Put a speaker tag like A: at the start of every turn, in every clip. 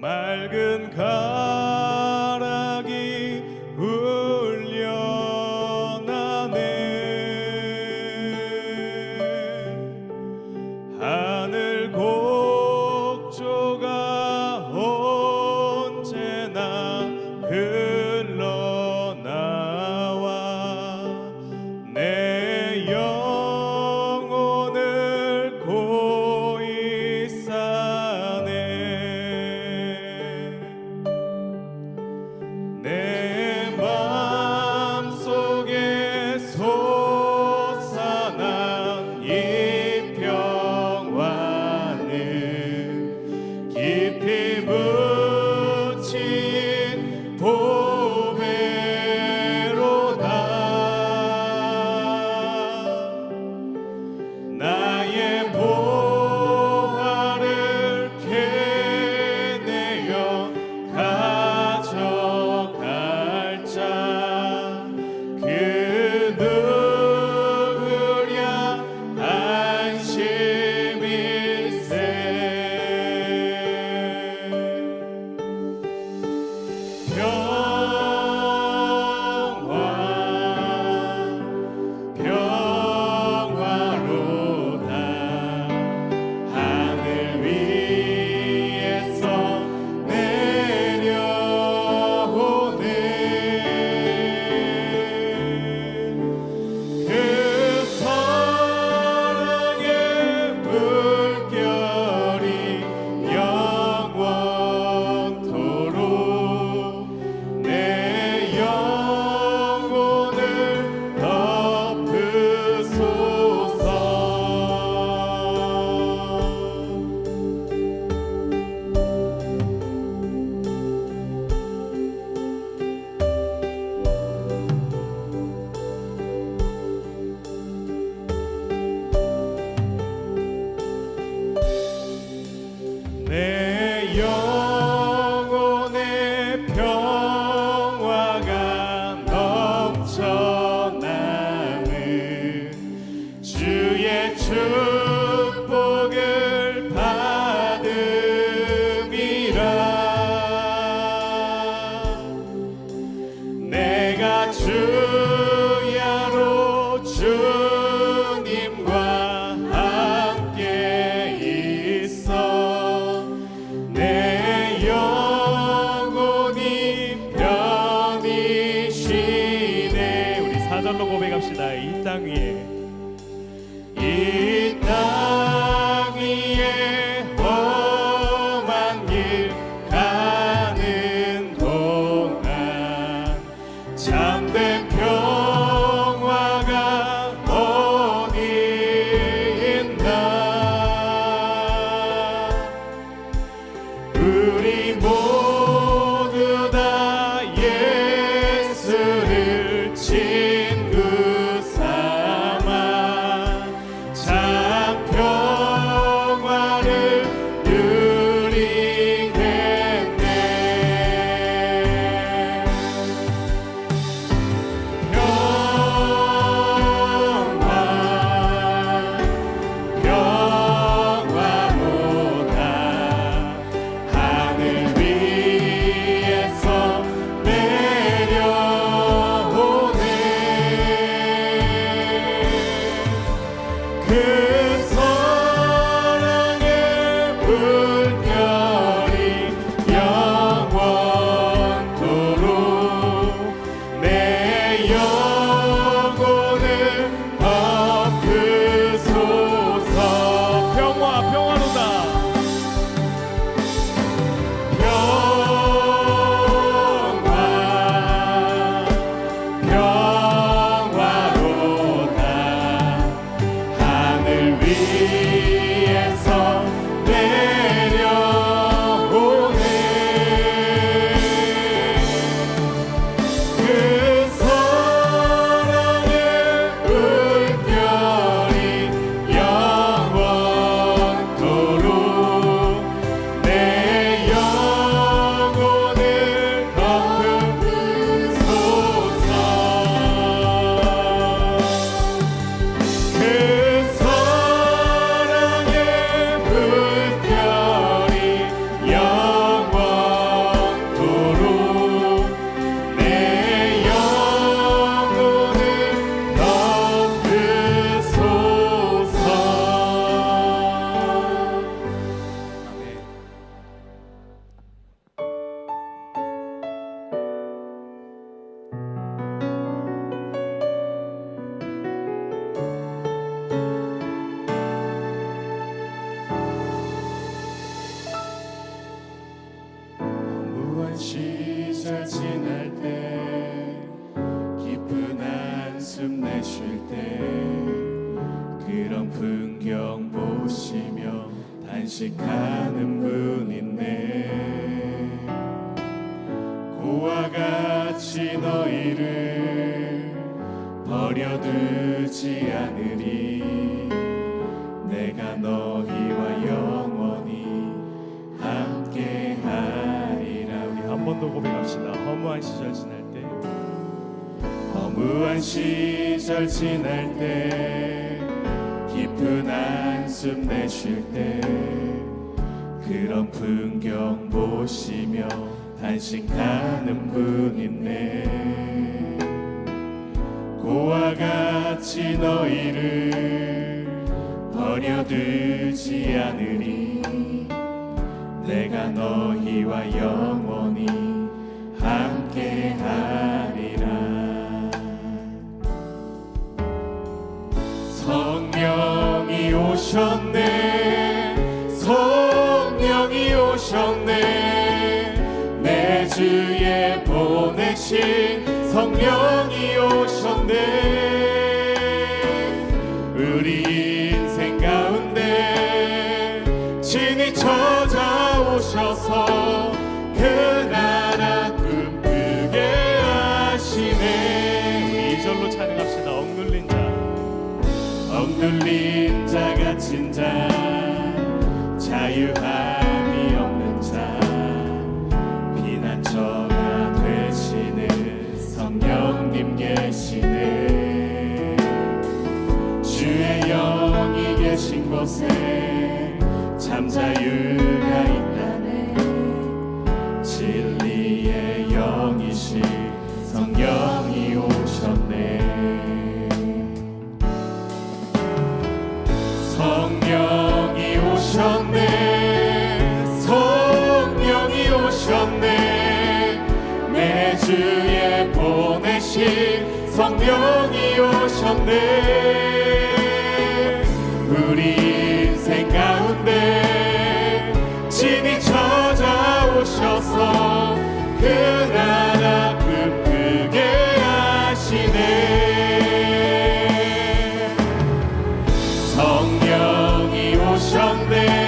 A: 맑은 가 버전으로 고백합시다. 이 땅 위에. Yeah. 탄식하는 분 있네 고와 같이 너희를 버려두지 않으리. 내가 너희와 영원히 함께하리라. 우리 한 번 더 고백합시다. 허무한 시절 지날 때 허무한 시절 지날 때 깊은 한숨 내쉴 때 그런 풍경 보시며 탄식하는 분 있네 고와 같이 너희를 버려두지 않으리 내가 너희와 영원히 함께하리 오셨네. 성령이 오셨네. 내 주에 보내신 성령이 오셨네. 우리 인생 가운데 진이 찾아오셔서 그 나라 꿈꾸게 하시네. 이절로 찬양합시다. 억눌린 자. 억눌린 자 갇힌 자 자유함이 없는 자 피난처가 되시는 성령님 계시네. 주의 영이 계신 곳에 주에 보내신 성령이 오셨네. 우리 인생 가운데 진이 찾아오셔서 그 나라 꿈꾸게 하시네. 성령이 오셨네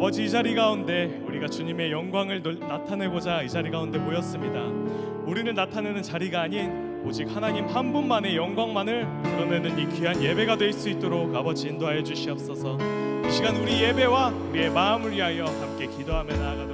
A: 아버지 이 자리 가운데 우리가 주님의 영광을 놀- 나타내고자 이 자리 가운데 모였습니다. 우리를 나타내는 자리가 아닌 오직 하나님 한 분만의 영광만을 드러내는 이 귀한 예배가 될 수 있도록 아버지 인도하여 주시옵소서. 이 시간 우리 예배와 우리의 마음을 위하여 함께 기도하며 하겠습니다.